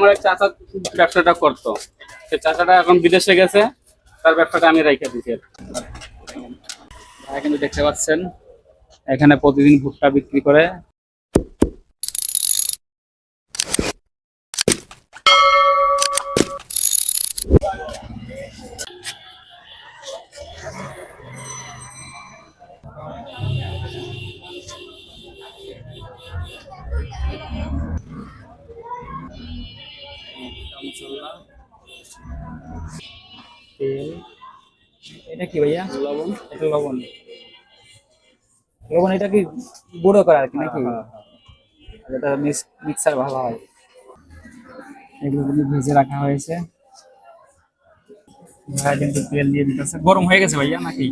আমার এক চাচা ব্যবসাটা করতো। সে চাচাটা এখন বিদেশে গেছে, তার ব্যবসাটা আমি রেখে দিচ্ছি কিন্তু দেখতে পাচ্ছেন, এখানে প্রতিদিন ভুট্টা বিক্রি করে। তেল এটা কি ভাইয়া? লবণ এটা লবণ। লবণ এটা কি গুঁড়ো করা আর কি নাকি? এটা মিক্সার ভালো হয়। এগুলো ভেজে রাখা হয়েছে। কিন্তু তেল দিয়ে দিতেছে। গরম হয়ে গেছে ভাইয়া নাকি?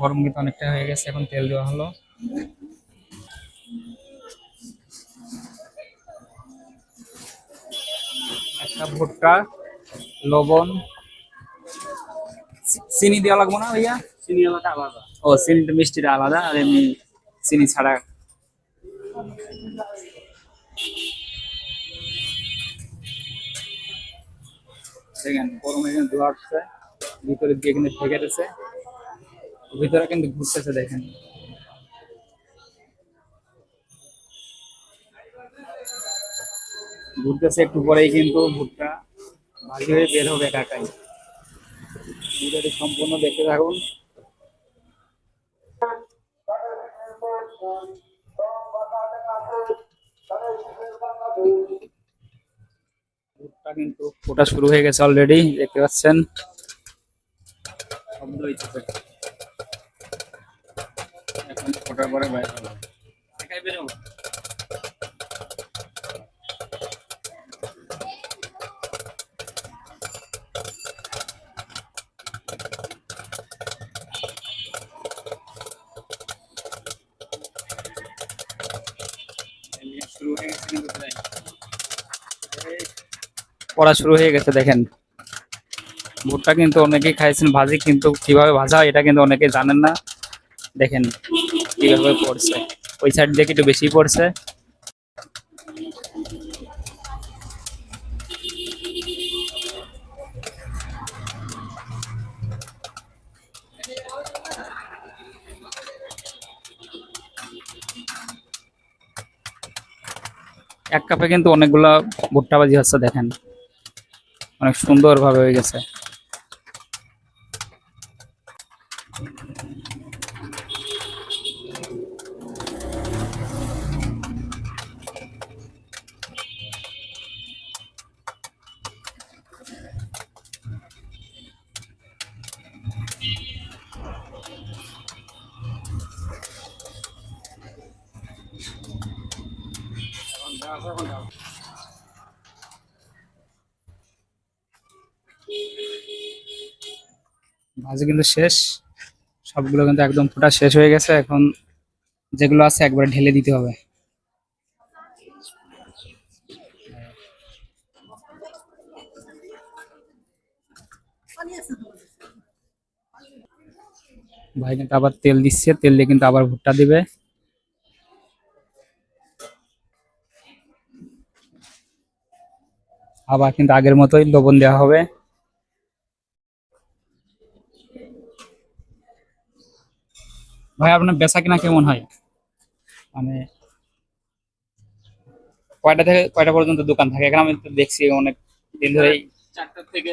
গরম কিন্তু অনেকটা হয়ে গেছে এখন তেল দেওয়া হলো। ভুট্টা লবণ। চিনি দেওয়া লাগবো না ভাইয়া? চিনি আলাদা আলাদা। ও চিনিটা মিষ্টিটা আলাদা আর এমনি চিনি ছাড়া। দেখেন গরম এখানে ধোয়া উঠছে ভিতরে দিয়ে কিন্তু ঠেকে ভিতরে কিন্তু ঘুরতেছে দেখেন। ঘুরতেছে একটু পরেই কিন্তু ভুট্টা ভাজি হয়ে বের হবে একাকাই ভিডিওটি সম্পূর্ণ দেখতে থাকুন। ভুট্টা কিন্তু ফোটা শুরু হয়ে গেছে অলরেডি দেখতে পাচ্ছেন। শব্দ এখন ফোটার পরে বাইরে হবে? পড়া শুরু হয়ে গেছে, দেখেন। ভুট্টা কিন্তু অনেকেই খাইছেন, ভাজি কিন্তু কীভাবে ভাজা হয় এটা কিন্তু অনেকে জানেন না। দেখেন কীভাবে পড়ছে। ওই সাইড দিয়ে একটু বেশি পড়ছে? এক কাপে কিন্তু অনেকগুলা ভুট্টা ভাজি হচ্ছে দেখেন। অনেক সুন্দরভাবে হয়ে গেছে। ভাজি কিন্তু শেষ। সবগুলো কিন্তু একদম ফোটা শেষ হয়ে গেছে। এখন যেগুলো আছে একবারে ঢেলে দিতে হবে। ভাই কিন্তু আবার তেল দিচ্ছে। তেল দিয়ে কিন্তু আবার ভুট্টা দিবে। আবার কিন্তু আগের মতোই লবণ দেওয়া হবে। ভাই আপনার বেচা কিনা কেমন হয়? মানে কয়টা থেকে কয়টা পর্যন্ত দোকান থাকে? এখানে আমি তো দেখছি অনেক দিন ধরেই চারটা থেকে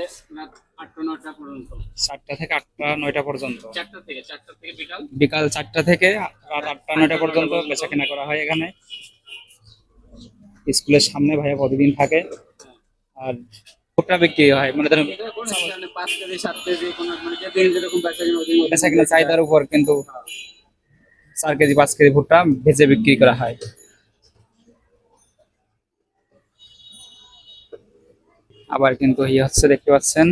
আটটা নটা পর্যন্ত। চারটা থেকে আটটা নয়টা পর্যন্ত। চারটা থেকে চারটা থেকে বিকাল। বিকাল চারটা থেকে রাত আটটা নয়টা পর্যন্ত বেচা কেনা করা হয় এখানে। স্কুলের সামনে ভাইয়া প্রতিদিন থাকে। আর ভুট্টা বিক্রি হয় মানে ধরুন বেচা কিনা চাহিদার উপর কিন্তু চার কেজি পাঁচ কেজি ভুট্টা ভেজে বিক্রি করা হয়। আবার কিন্তু ইয়ে হচ্ছে দেখতে পাচ্ছেন।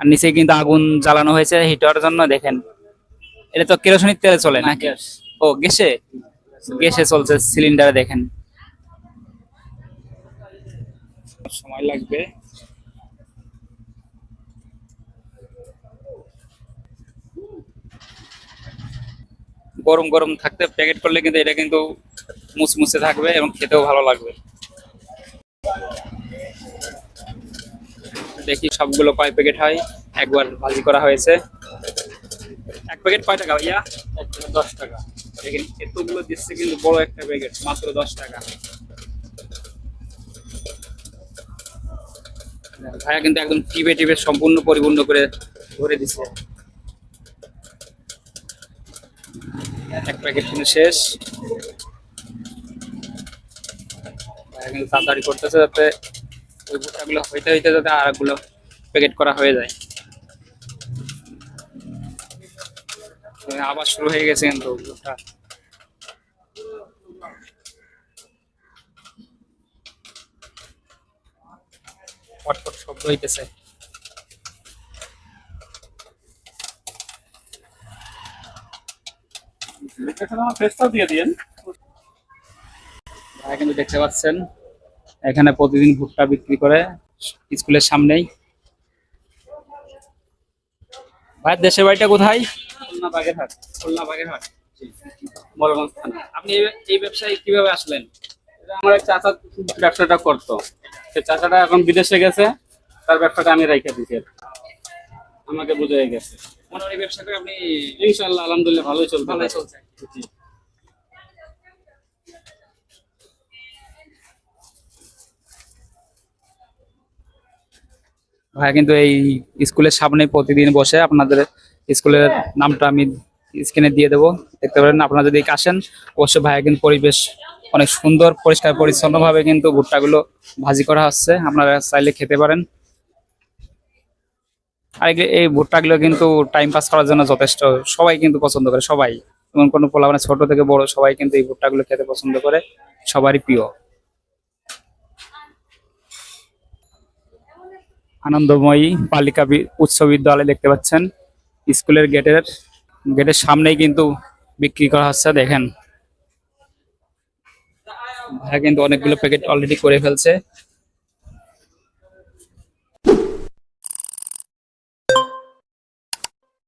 আর নিচে কিন্তু আগুন জ্বালানো হয়েছে হিটার জন্য দেখেন। এটা তো কেরোসিনের তেলে চলে না ও গ্যাসে? গ্যাসে চলছে সিলিন্ডারে দেখেন। সময় লাগবে। গরম গরম থাকতে প্যাকেট করলে কিন্তু এটা কিন্তু মুচমুচে থাকবে এবং খেতেও ভালো লাগবে। দেখি সবগুলো কয় প্যাকেট হয়। একবার ভাজি করা হয়েছে। এক প্যাকেট কয় টাকা ভাইয়া? এক প্যাকেট দশ টাকা। দেখেন এতগুলো দিচ্ছে কিন্তু বড় একটা প্যাকেট মাত্র দশ টাকা। ভাইয়া কিন্তু একদম টিপে টিপে সম্পূর্ণ পরিপূর্ণ করে ধরে দিচ্ছে এক প্যাকেট কিন্তু শেষ। ভাইয়া কিন্তু তাড়াতাড়ি করতেছে যাতে ওই ভুট্টাগুলো হইতে হইতে যাতে আর প্যাকেট করা হয়ে যায়। আবার শুরু হয়ে গেছে কিন্তু ভুট্টা। হইতেছে। ভাই কিন্তু দেখতে পাচ্ছেন এখানে প্রতিদিন ভুট্টা বিক্রি করে স্কুলের সামনেই। ভাই দেশের বাড়িটা কোথায়? খুলনা বাগেরহাট। খুলনা বাগেরহাট। বলগঞ্জ থানা। আপনি এই- ব্যবসায় কীভাবে আসলেন? আমার চাচা ব্যবসাটা করতো। সে চাচাটা এখন বিদেশে গেছে। তার ব্যবসাটা আমি রেখে দিয়েছি আমাকে বুঝে গেছে। আপনি ইনশাল্লাহ আলহামদুলিল্লাহ ভালোই চলবে ভালোই চলছে। জি। ভাই কিন্তু এই স্কুলের সামনে প্রতিদিন বসে আপনাদের স্কুলের নামটা আমি স্ক্রিনে দিয়ে দেবো। দেখতে পারেন আপনারা যদি আসেন অবশ্যই ভাইয়া কিন্তু পরিবেশ অনেক সুন্দর পরিষ্কার পরিচ্ছন্ন ভাবে কিন্তু ভুট্টাগুলো ভাজি করা হচ্ছে। আপনারা চাইলে খেতে পারেন। আর এই ভুট্টাগুলো কিন্তু টাইম পাস করার জন্য যথেষ্ট। সবাই কিন্তু পছন্দ করে, সবাই। এমন কোনো পোলা মানে ছোট থেকে বড়, সবাই কিন্তু এই ভুট্টাগুলো খেতে পছন্দ করে। সবারই প্রিয়। আনন্দময়ী বালিকা উচ্চ বিদ্যালয় দেখতে পাচ্ছেন। স্কুলের গেটের গেটের সামনেই কিন্তু বিক্রি করা হচ্ছে, দেখেন। ভাইয়া কিন্তু অনেকগুলো প্যাকেট অলরেডি করে ফেলছে।